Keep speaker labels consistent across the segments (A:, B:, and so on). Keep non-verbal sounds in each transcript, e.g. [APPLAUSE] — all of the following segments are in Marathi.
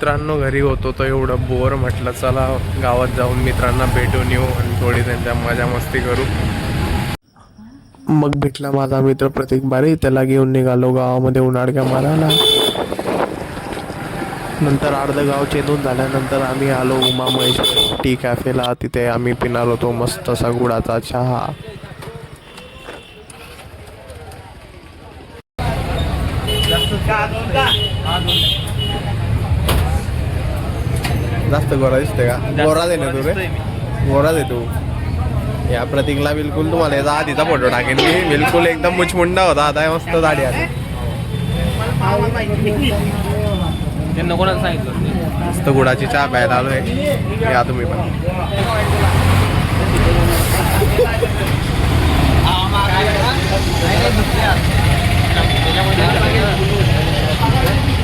A: मित्रांनो घरी होतो तर एवढं बोर म्हटलं चला गावात जाऊन मित्रांना भेटून येऊ आणि थोडी त्यांच्या मजा मस्ती करू. मग भेटला माझा मित्र प्रतीक बारी त्याला घेऊन निघालो गावामध्ये उन्हाळक्या मारायला. नंतर अर्ध गाव चेंदून झाल्यानंतर आम्ही आलो उमा महेश्वर टी कॅफेला. तिथे आम्ही पिणार होतो मस्त असा गुळाचा चहा. जास्त गोरा दिसते का? गोरा दे ना तू रे. गोरा दे तू. या प्रतीकला बिलकुल तुम्हाला याचा आधीचा फोटो टाकेन मी. बिलकुल एकदम मुचमुंडा होता. आता मस्त दाढी आली.
B: त्यांना कोणाला सांगितलं?
A: मस्त गुडाची चहा प्यायला आलोय या तुम्ही पण.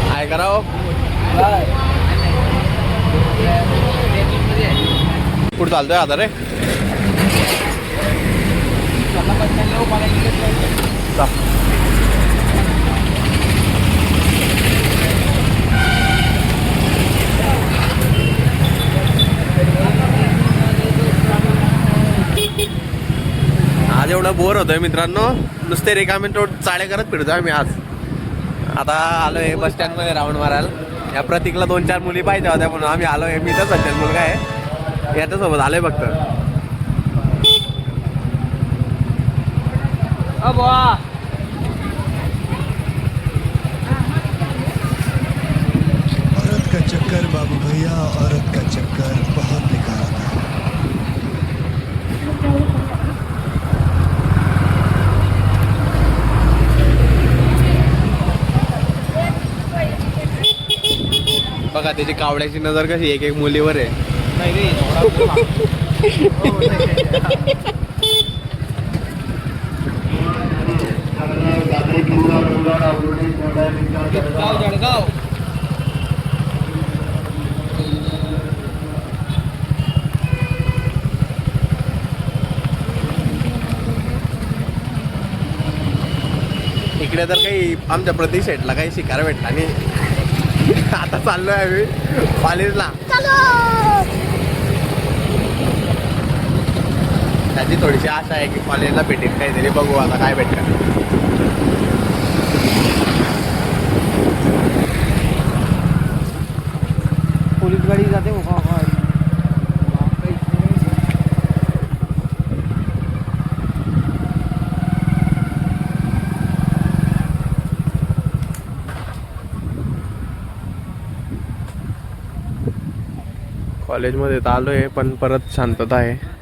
A: काय करावं? कुठं चालतोय आता रे? आज एवढं बोर होतोय मित्रांनो. नुसते रिकामे तो चाळे करत फिरतोय आम्ही आज. आता आलोय बस स्टँडमध्ये राऊंड मारायला. या प्रतीकला दोन चार मुली पाहिजे होत्या म्हणून आम्ही आलोय. मी तर सज्जन मुलगा आहे. याच्यासोबत आलोय फक्त
B: अ बुवा.
C: औरत का चक्कर बाबू भैया औरत का चक्कर बहुत बेकार होता है।
A: बघा त्याची कावड्याची नजर कशी एक एक मुलीवर आहे.
B: जळगाव जळगाव.
A: इकडे तर काही आमच्या प्रतीक शेटला काही शिकायला भेटला नाही. आता चाललोय आम्ही कॉलेजला त्याची थोडीशी आशा आहे की कॉलेजला भेटेल काहीतरी. बघू आता काय भेटतं.
B: पोलीस गाडी जाते हो
A: कॉलेजमध्ये तर आलो आहे पण परत शांतता आहे.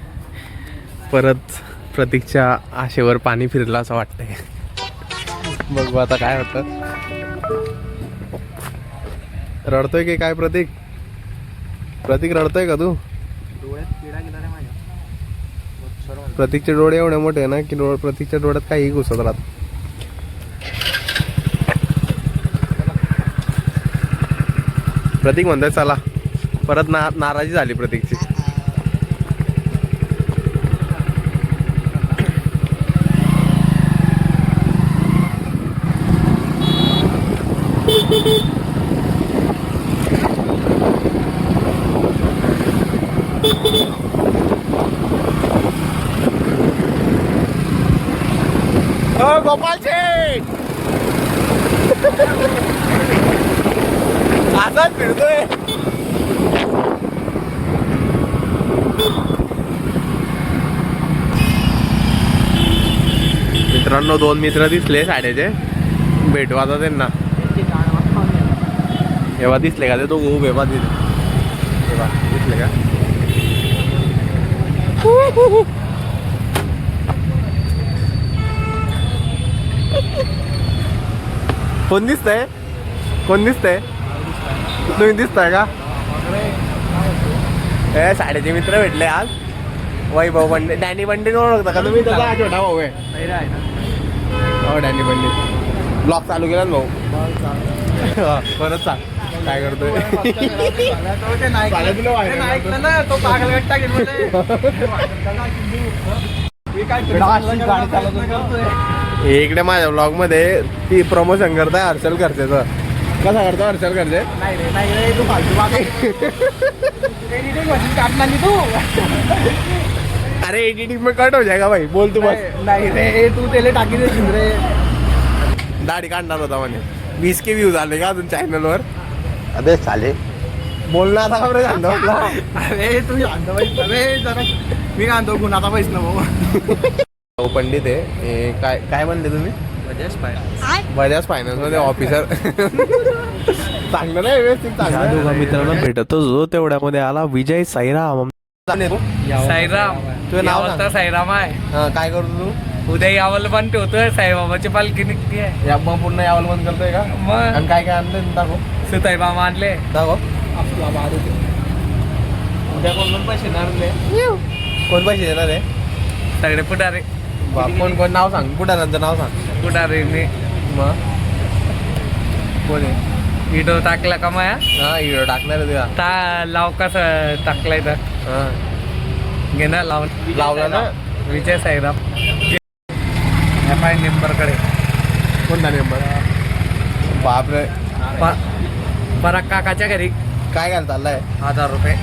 A: परत प्रतीकच्या आशेवर पाणी फिरलं असं वाटतंय. बघू आता काय होतं. रडतोय की काय प्रतीक? प्रतीक रडतोय का तू. प्रतीकचे डोळे एवढे मोठे आहे ना की डोळे प्रतीकच्या डोळ्यात काही घुसत राहत. प्रतीक म्हणतोय चला. परत ना नाराजी झाली प्रतीकची. गोपाल शेठ असाच फिरतोय मित्रांनो दोन मित्र दिसले साड्याचे भेटू त्यांना. तेव्हा दिसले का ते? तो उभे दिसले का? कोण दिसतंय? कोण दिसतंय? तुम्ही दिसताय का? ए साडेचे मित्र भेटले आज. वैभव पंडित डॅनी पंडित ओळखता का तुम्ही? त्याचा हा छोटा भाऊ आहे. हो डॅनी पंडित ब्लॉग चालू केला ना भाऊ? हा, परत सांग. काय करतोय? तुला [LAUGHS] इकडे माझ्या ब्लॉगमध्ये ती प्रमोशन करताय हर्षल खर्चेचं कसा करतो हर्षल करते अरे एडिटिंग में कट हो जाएगा भाई? बोल तू बस.
B: नाही रे तू त्याला टाकी देशील रे.
A: दाढी काढणार होता म्हणे. वीस के व्ह्यूज आले का अजून चॅनलवर
C: अबे साले
A: बोलणं आता खबर
B: अरे तू शांत बैस अरे जरा. मी आणतो गुन्हाचा पैस ना भाऊ.
A: हो पंडित आहे. हे काय काय म्हणते तुम्ही? बजाज फायनान्स. मध्ये ऑफिसर चांगलं नाही व्यवस्थित चांगलं दोघा मित्रांना भेटतच होतो तेवढ्यामध्ये आला विजय साईराम
D: साईराम
A: तुझं नाव.
D: साईराम आहे.
A: हा, काय करतो तू?
D: उद्या यावल पण ठेवतोय साईबाबाची पालखी निघतीये
A: या मग पुन्हा यावल बंद करतोय का?
D: मग?
A: आणि काय काय आणलं. दाखव.
D: सुताई बाबा आणले
A: दाखव उद्या कोण कोण पैसे देणार तुले? कोण पैसे देणार आहे
D: सगळे पुढारे.
A: कोण कोण नाव सांग. कुठारांचं नाव सांग.
D: पुढारे मी.
A: मग? कोण आहे?
D: व्हिडिओ टाकला का माया?
A: हा व्हिडिओ टाकणार आहे तुझा
D: ता लाव कसं टाकलाय तर.
A: हा.
D: घे ना लावून
A: लावला ना?
D: विजय साईराम. एम आय निंबरकडे
A: कोणता नंबर बापरे.
D: पराग काकाच्या घरी.
A: काय घाल चाललाय?
D: हजार रुपये.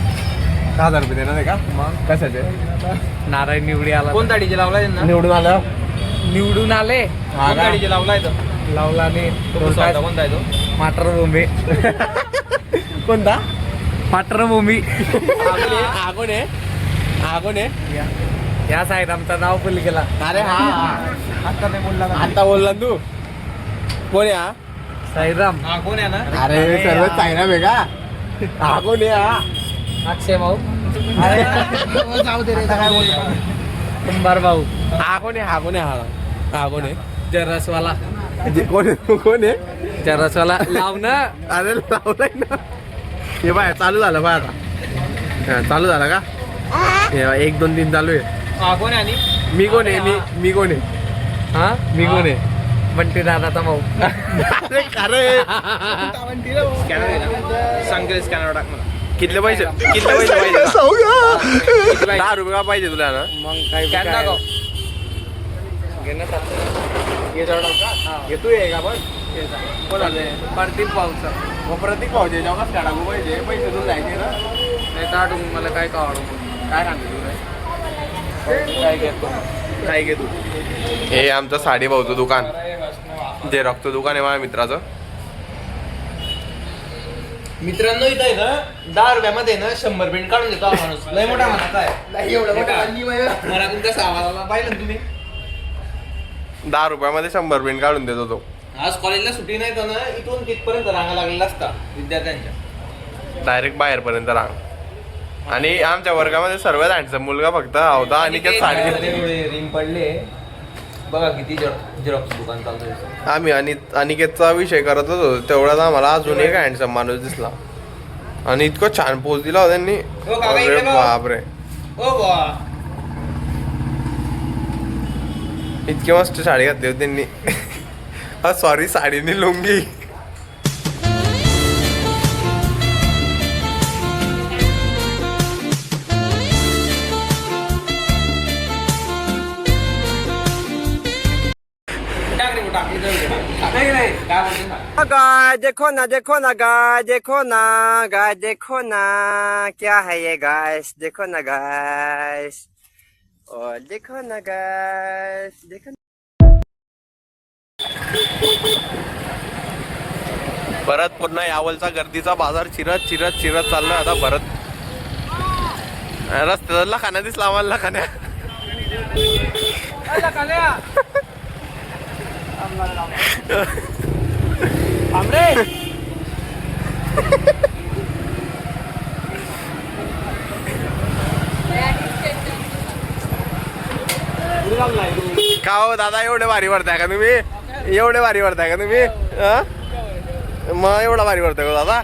A: दहा हजार रुपये देणार आहे का?
D: मग.
A: कशाचे?
D: नारायण निवडी आला.
B: कोण दाढीचे लावलाय त्यांना
A: निवडून आलं.
D: निवडून आले.
A: हा
B: कोण
A: का?
B: दाढीचे लावलाय तर
D: लावला आणि
B: कोणता आहे तो?
D: माटरभूमी
A: कोणता?
D: माटरभूमी
A: हा कोण आहे हा कोण आहे
D: या. साईरामचं नाव बोल गेला
A: अरे हा.
B: आता नाही बोलला का?
A: आता बोलला ना तू? कोण आहे हा
D: साईराम.
B: हा कोण आहे ना?
A: अरे सर्व चायना आहे का? हा कोण आहे हा
D: अक्षय भाऊ.
B: अरे जाऊ दे रे आता काय बोलतो
D: कुंभार भाऊ.
A: हा कोण आहे? हा कोण आहे? हा. हा कोण आहे?
D: जरसवाला.
A: जे- कोण आहे? कोण आहे?
D: जरसवाला. लाव ना.
A: अरे लावलाय ना. हे बाय चालू झालं बाय आता. हा, चालू झालं का? हे एक दोन तीन चालू आहे.
B: हा कोण आहे आणि?
A: मी कोण आहे? मी मी कोण आहे?
D: हा?
A: मी कोण आहे
D: बंटी दादाचा भाऊ.
A: अरे
B: सांगेल स्कॅनर टाक मला.
A: कितले पैसे? कितले पैसे पाहिजे? दहा रुपये का पाहिजे तुला ना?
D: मग काय
B: दाखव.
A: घेतोय का पण?
D: प्रदीप भाऊचा.
A: मग प्रतीक पाहिजे जेव्हा टाकू पाहिजे. पैसे तुला जायचे ना.
D: नाही काढून मला काय काढू
A: काय सांगते तुला?
D: काय घेतो?
A: काय घे तू? हे आमचं साडी भाऊचं दुकान. जे रक्त दुकान आहे माझ्या मित्राचं.
B: मित्रांनो इथं आहे ना दहा रुपयामध्ये ना शंभर पेंट काढून देतो हा माणूस. लय मोठा माणूस आहे. नाही एवढा मोठा सावाला पाहिलं ना तुम्ही.
A: दहा रुपयामध्ये शंभर पेन काढून देतो तो.
B: आज कॉलेजला सुट्टी नाही तर ना इथून तिथपर्यंत रांगा लागलेला असता विद्यार्थ्यांच्या.
A: डायरेक्ट बाहेरपर्यंत रांग. आणि आमच्या वर्गामध्ये सर्वात हँडसम मुलगा फक्त होता आणि त्या साडी
B: रिंग पडले. बघा किती झेरॉक्स दुकान चालतं
A: आम्ही आणि अनिकेतचा विषय करतच होतो तेवढ्यात आम्हाला अजून एक हँडसम माणूस दिसला. आणि इतकं छान पोच दिला होता त्यांनी.
B: हो.
A: बापरे.
B: ओ बा
A: इतकी मस्त साडी घातली होती त्यांनी. सॉरी साडीनी लुंगी.
E: गाय देखो ना देखो ना गाय देखो ना गाय देखो ना क्या है ये गाइस देखो ना गाइस और देखो ना गाइस देखो ना।
A: परत पुन्हा यावलचा गर्दीचा बाजार चिरत चिरत चिरत चाललोय आता परत रस्त्याला खाण्या दिसला आम्हाला खाण्या. [LAUGHS] का हो दादा एवढे भारी भरताय का तुम्ही? एवढे भारी भरताय का तुम्ही? मग एवढा भारी भरताय का हो दादा?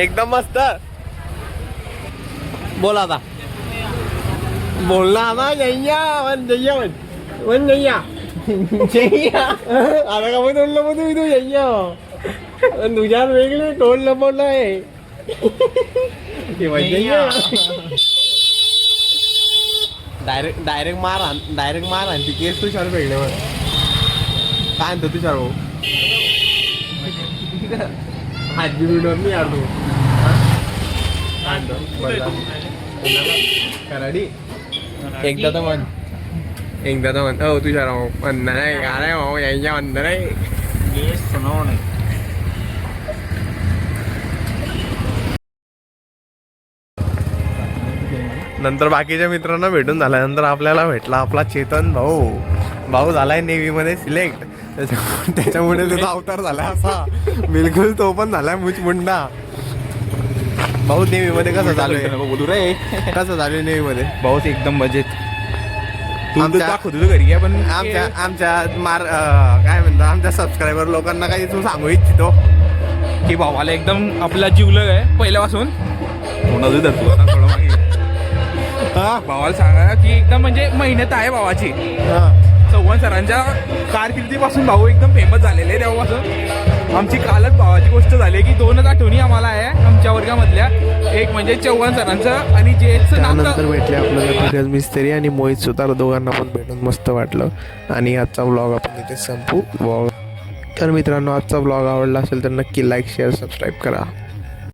A: एकदम मस्त. बोल आता. बोल ना जय्या वन जय्या वन वन जय्या आता का मग तोडलं मग तुम्ही तू पण तुझ्यात वेगळे टोल लपवलं आहे डायरेक्ट डायरेक्ट मार आण डायरेक्ट मार आण ती केस तुषार वेगळे काय आणतो तुषार भाऊ हात बी नाही यार तू कराडी एकदा तर म्हण एकदा तर म्हण हो तुझ्या राव म्हणणं नाही का नाही भाऊ यायच्या म्हणणं नाही नंतर बाकीच्या मित्रांना भेटून झाल्यानंतर आपल्याला भेटला आपला चेतन भाऊ. भाऊ झालाय नेव्ही मध्ये सिलेक्ट त्याच्यामुळे त्याच्यामुळे त्याचा अवतार झाला असा. बिलकुल तो पण झालाय मुचमुंडा भाऊ नेव्ही मध्ये कसं चालू आहे?
F: बोलू रे.
A: कसं चालू आहे नेव्ही मध्ये?
F: बहुत एकदम मजेत. तू तर दाखवतो तुझं घरी आहे पण
A: आमच्या आमच्या मार अं, काय आमच्या सबस्क्रायबर लोकांना काही तू सांगू इच्छितो.
F: की भावाला एकदम आपला जीवलग आहे पहिल्यापासून. कोणाचं धरतो आता थोडं मागे. भावाला सांगा की एकदम म्हणजे मेहनत आहे भावाची. चव्हाण सरांच्या कारकिर्दीपासून भाऊ एकदम फेमस झालेले तेव्हापासून आमची कालच भावाची गोष्ट झाली की दोनच आठवणी आम्हाला आहे आमच्या वर्गामधल्या. एक म्हणजे चव्हाण सरांचं आणि जेचं नाव
A: त्यानंतर
F: तर-
A: भेटले आपल्याला धीरज मिस्त्री आणि मोहित सुतार दोघांना पण भेटून मस्त वाटलं. आणि आजचा ब्लॉग आपण इथे संपू. ब्लॉग तर मित्रांनो आजचा ब्लॉग आवडला असेल तर नक्की लाईक शेअर सबस्क्राईब करा.